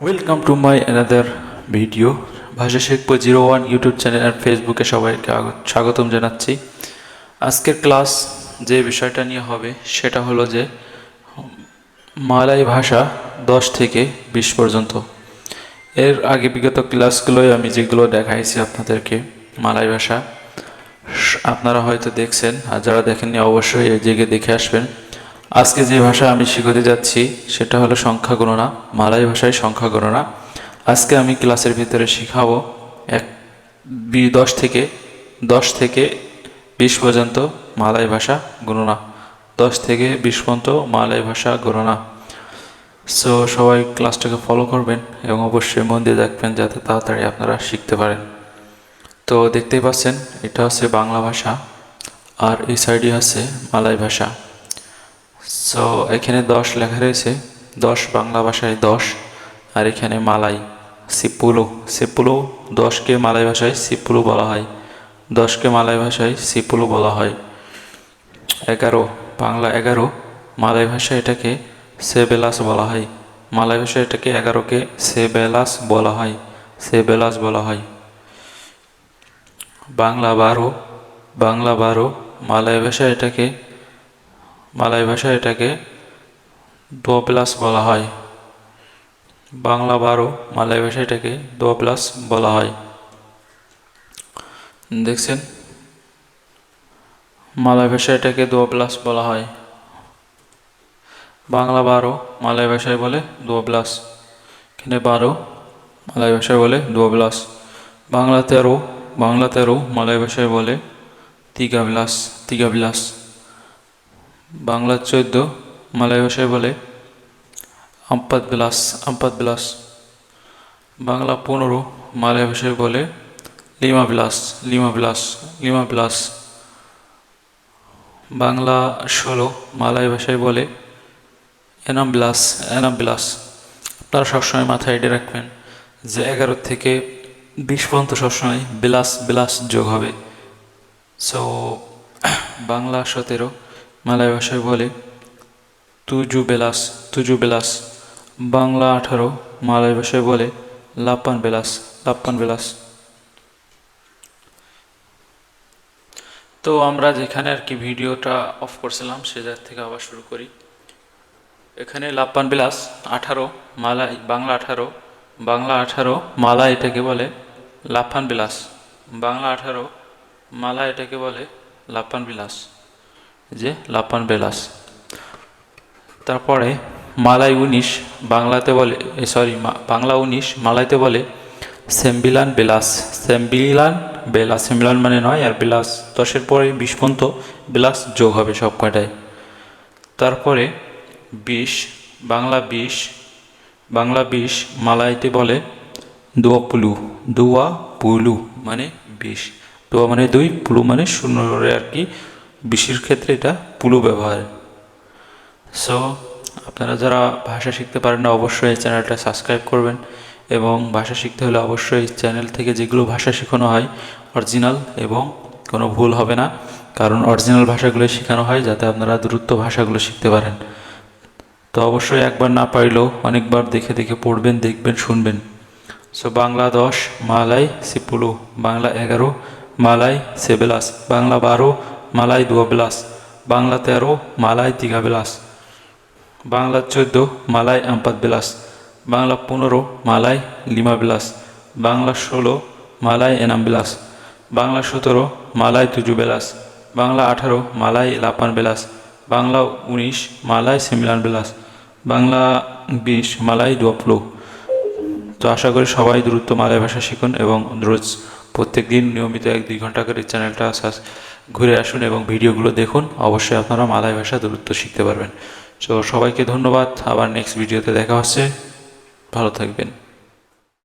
Welcome to my another video ভাষা শিখব zero one YouTube channel আর ফেসবুকে সবাইকে স্বাগতম জানাচ্ছি। আজকের ক্লাস যে বিষয়টা নিয়ে হবে, সেটা হলো যে মালয় ভাষা দশ থেকে বিশ পর্যন্ত। এর আগে বিগত ক্লাসগুলোয় আমি যেগুলো দেখাইছি আপনাদেরকে মালয় ভাষা, আপনারা হয়তো দেখছেন, আর যারা দেখেননি অবশ্যই এই জায়গায় দেখে আসবেন। আজকে যে ভাষা আমি শিখতে যাচ্ছি, সেটা হলো সংখ্যা গণনা, মালাই ভাষায় সংখ্যা গণনা। আজকে আমি ক্লাসের ভিতরে শিখাবো এক দশ থেকে দশ থেকে বিশ পর্যন্ত মালাই ভাষা গণনা। দশ থেকে বিশ পর্যন্ত মালাই ভাষা গণনা। সো সবাই ক্লাসটাকে ফলো করবেন এবং অবশ্যই মন দিয়ে দেখবেন যাতে তাড়াতাড়ি আপনারা শিখতে পারেন। তো দেখতেই পাচ্ছেন, এটা হচ্ছে বাংলা ভাষা, আর এই সাইডে আছে মালাই ভাষা। সো এখানে দশ লেখা রয়েছে। দশ বাংলা ভাষায় দশ, আর এখানে মালাই, সিপুলু। সিপুলু দশকে মালাই ভাষায় সিপুলু বলা হয়। দশকে মালাই ভাষায় সিপুলু বলা হয়। এগারো, বাংলা এগারো, মালাই ভাষায় এটাকে সেবেলাস বলা হয়। মালাই ভাষায় এটাকে এগারোকে সেবেলাস বলা হয়। সেবেলাস বলা হয়। বাংলা বারো বাংলা বারো মালয় ভাষায় এটাকে মালয় ভাষায় এটাকে দো প্লাস বলা হয়। বাংলা বারো মালয় ভাষায় এটাকে দো প্লাস বলা হয়। দেখছেন? মালয় ভাষায় এটাকে দো প্লাস বলা হয়। বাংলা বারো মালয় ভাষায় বলে দো প্লাস। এখানে বারো মালয় ভাষায় বলে দো প্লাস। বাংলা তেরো বাংলা তেরো মালয় ভাষায় বলে তিগা বিলাস তিগা বিলাস বাংলা চোদ্দ, মালয় ভাষায় বলে, আম্পাত বিলাস আম্পাত বিলাস। বাংলা পনেরো, মালয় ভাষায় বলে, লিমা বিলাস লিমা বিলাস লিমা বিলাস। বাংলা ষোলো, মালয় ভাষায় বলে, এনাম বিলাস এনাম বিলাস। আপনারা সবসময় মাথায় এডে রাখবেন যে এগারো থেকে বিশ পর্যন্ত সবসময় বিলাস বিলাস যোগ হবে। সো বাংলা সতেরো মালয় ভাষায় বলে তুজু বেলাস তুজু বেলাস বাংলা আঠারো মালয় ভাষায় বলে লাপ্পান বেলাস লাপ্পান বেলাস তো আমরা যেখানে আর কি ভিডিওটা অফ করছিলাম সে জায়গা থেকে আবার শুরু করি। এখানে লাপ্পান বিলাস আঠারো, মালাই, বাংলা আঠারো। বাংলা আঠারো মালা এটাকে বলে লাফান বিলাস বাংলা আঠারো মালা এটাকে বলে লাপান বিলাস যে লাপান বেলাস। তারপরে মালাই উনিশ বাংলাতে বলে সরি বাংলা উনিশ মালাইতে বলে সেম্বিলান বেলাস। সেম্বিলান বেলাস, সেম্বিলান মানে নয়, আর বেলাস দশের পরে বিশ পর্যন্ত বেলাস যোগ হবে সব কয়টায়। তারপরে বিশ, বাংলা বিশ বাংলা বিশ মালাইতে বলে দুয়া পুলু দুয়া পুলু মানে বিশ। দুয়া মানে দুই, পুলু মানে শূন্য আর কি বিশের ক্ষেত্রে এটা পুলু ব্যবহার। সো আপনারা যারা ভাষা শিখতে পারেন না, অবশ্যই এই চ্যানেলটা সাবস্ক্রাইব করবেন এবং ভাষা শিখতে হলে অবশ্যই এই চ্যানেল থেকে যেগুলো ভাষা শেখানো হয় অরিজিনাল এবং কোনো ভুল হবে না। কারণ অরিজিনাল ভাষাগুলো শেখানো হয় যাতে আপনারা দ্রুত ভাষাগুলো শিখতে পারেন। তো অবশ্যই একবার না পারলেও অনেকবার দেখে দেখে পড়বেন, দেখবেন, শুনবেন। সো বাংলা দশ, মালাই সিপুলু বাংলা এগারো, মালাই সেবেলাস বাংলা বারো মালাই দুয়াবেলাস বাংলা তেরো, মালাই তিগাবেলাস বাংলা চোদ্দ, মালাই আম্পাত বিলাস, বাংলা পনেরো, মালাই লিমা বিলাস, বাংলা ষোলো, মালাই এনাম বিলাস, বাংলা সতেরো, মালাই তুজু বেলাস, বাংলা আঠারো, মালাই লাপান বেলাস, বাংলা উনিশ, মালাই সিমিলান বিলাস, বাংলা বিশ, মালাই দোয়াপ্লো তো আশা করি সবাই দ্রুত মালয় ভাষা শিখুন এবং রোজ প্রত্যেক দিন নিয়মিত এক দুই ঘণ্টা করে চ্যানেলটা ঘুরে আসুন এবং ভিডিওগুলো দেখুন। অবশ্যই আপনারা মালয় ভাষা দূরত্ব শিখতে পারবেন। সো সবাইকে ধন্যবাদ। আবার নেক্সট ভিডিওতে দেখা হচ্ছে। ভালো থাকবেন।